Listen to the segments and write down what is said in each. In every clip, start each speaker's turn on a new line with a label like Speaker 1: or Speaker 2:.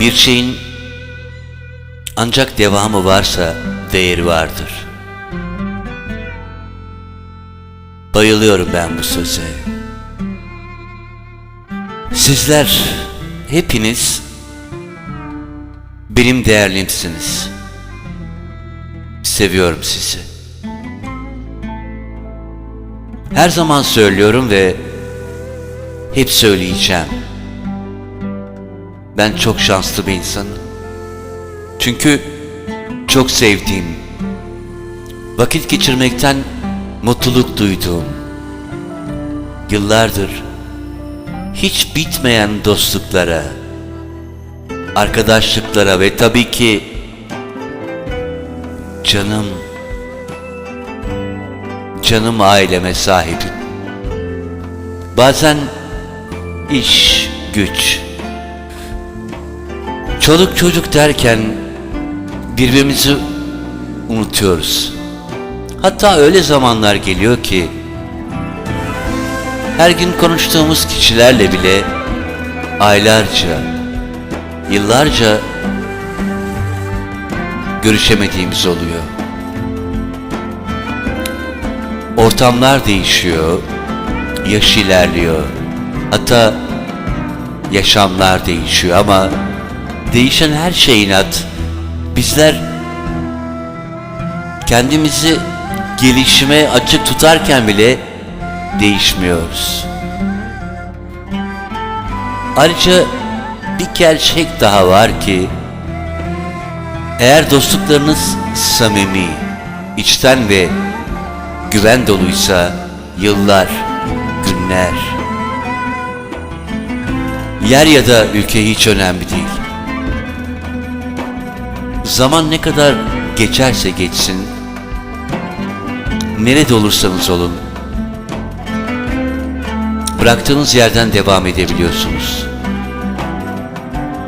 Speaker 1: Bir şeyin ancak devamı varsa değeri vardır. Bayılıyorum ben bu söze. Sizler hepiniz benim değerlimsiniz. Seviyorum sizi. Her zaman söylüyorum ve hep söyleyeceğim. Ben çok şanslı bir insanım. Çünkü çok sevdiğim, vakit geçirmekten mutluluk duyduğum, yıllardır hiç bitmeyen dostluklara, arkadaşlıklara ve tabii ki canım, canım aileme sahibim. Bazen iş, güç, çoluk çocuk derken birbirimizi unutuyoruz. Hatta öyle zamanlar geliyor ki her gün konuştuğumuz kişilerle bile aylarca, yıllarca görüşemediğimiz oluyor. Ortamlar değişiyor, yaş ilerliyor. Hatta yaşamlar değişiyor ama değişen her şey inat. Bizler kendimizi gelişime açık tutarken bile değişmiyoruz. Ayrıca bir gerçek daha var ki eğer dostluklarınız samimi, içten ve güven doluysa yıllar, günler, yer ya da ülke hiç önemli değil. Zaman ne kadar geçerse geçsin, nerede olursanız olun, bıraktığınız yerden devam edebiliyorsunuz.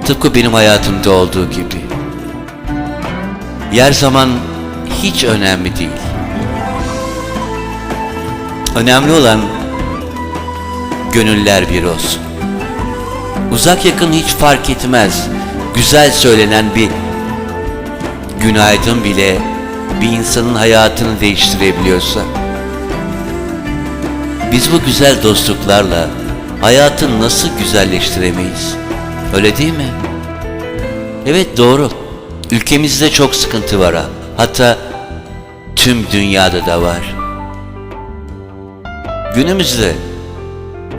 Speaker 1: Tıpkı benim hayatımda olduğu gibi. Yer zaman hiç önemli değil. Önemli olan gönüller bir olsun. Uzak yakın hiç fark etmez. Güzel söylenen bir günaydın bile bir insanın hayatını değiştirebiliyorsa. Biz bu güzel dostluklarla hayatı nasıl güzelleştiremeyiz? Öyle değil mi? Evet doğru. Ülkemizde çok sıkıntı var ha. Hatta tüm dünyada da var. Günümüzde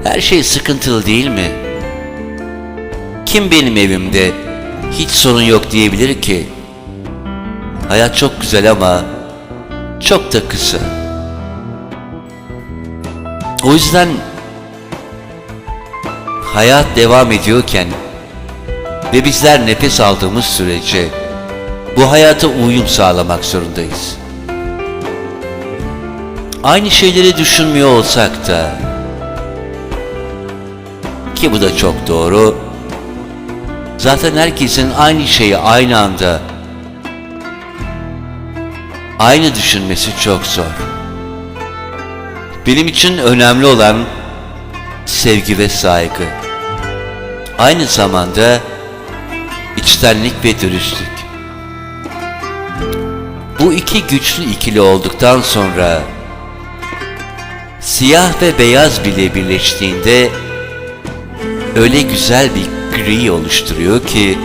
Speaker 1: her şey sıkıntılı değil mi? Kim benim evimde hiç sorun yok diyebilir ki? Hayat çok güzel ama çok da kısa. O yüzden hayat devam ediyorken ve bizler nefes aldığımız sürece bu hayata uyum sağlamak zorundayız. Aynı şeyleri düşünmüyor olsak da ki bu da çok doğru. Zaten herkesin aynı şeyi aynı anda aynı düşünmesi çok zor. Benim için önemli olan sevgi ve saygı. Aynı zamanda içtenlik ve dürüstlük. Bu iki güçlü ikili olduktan sonra siyah ve beyaz bile birleştiğinde öyle güzel bir gri oluşturuyor ki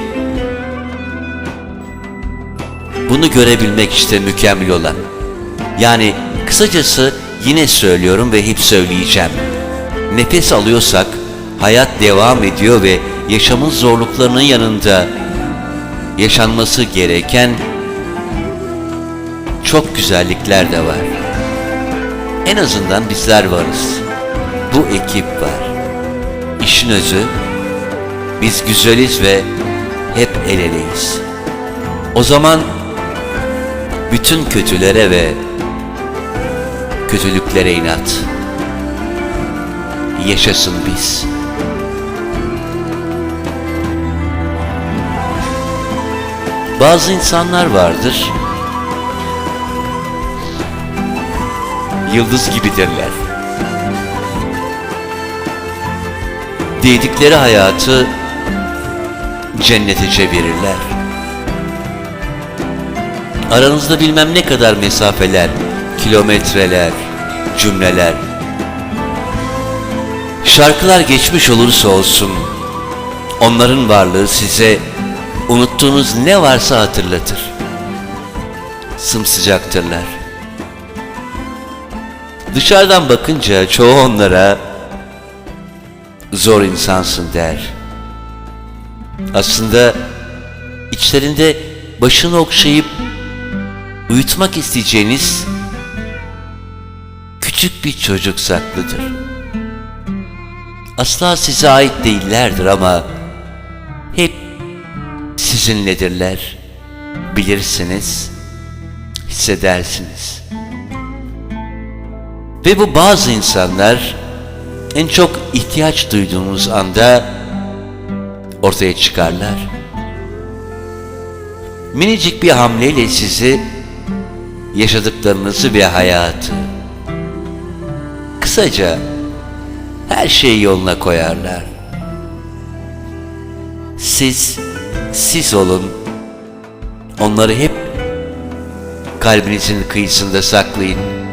Speaker 1: bunu görebilmek işte mükemmel olan. Yani kısacası yine söylüyorum ve hep söyleyeceğim. Nefes alıyorsak hayat devam ediyor ve yaşamın zorluklarının yanında yaşanması gereken çok güzellikler de var. En azından bizler varız. Bu ekip var. İşin özü biz güzeliz ve hep el eleyiz. O zaman bütün kötülere ve kötülüklere inat. Yaşasın biz. Bazı insanlar vardır. Yıldız gibidirler. Değdikleri hayatı cennete çevirirler. Aranızda bilmem ne kadar mesafeler, kilometreler, cümleler. Şarkılar geçmiş olursa olsun, onların varlığı size unuttuğunuz ne varsa hatırlatır. Sımsıcaktırlar. Dışarıdan bakınca çoğu onlara zor insansın der. Aslında içlerinde başını okşayıp uyutmak isteyeceğiniz küçük bir çocuk saklıdır. Asla size ait değillerdir ama hep sizinledirler. Bilirsiniz, hissedersiniz. Ve bu bazı insanlar en çok ihtiyaç duyduğunuz anda ortaya çıkarlar. Minicik bir hamleyle sizi, yaşadıklarınızı ve hayatı, kısaca her şeyi yoluna koyarlar. Siz, siz olun, onları hep kalbinizin kıyısında saklayın.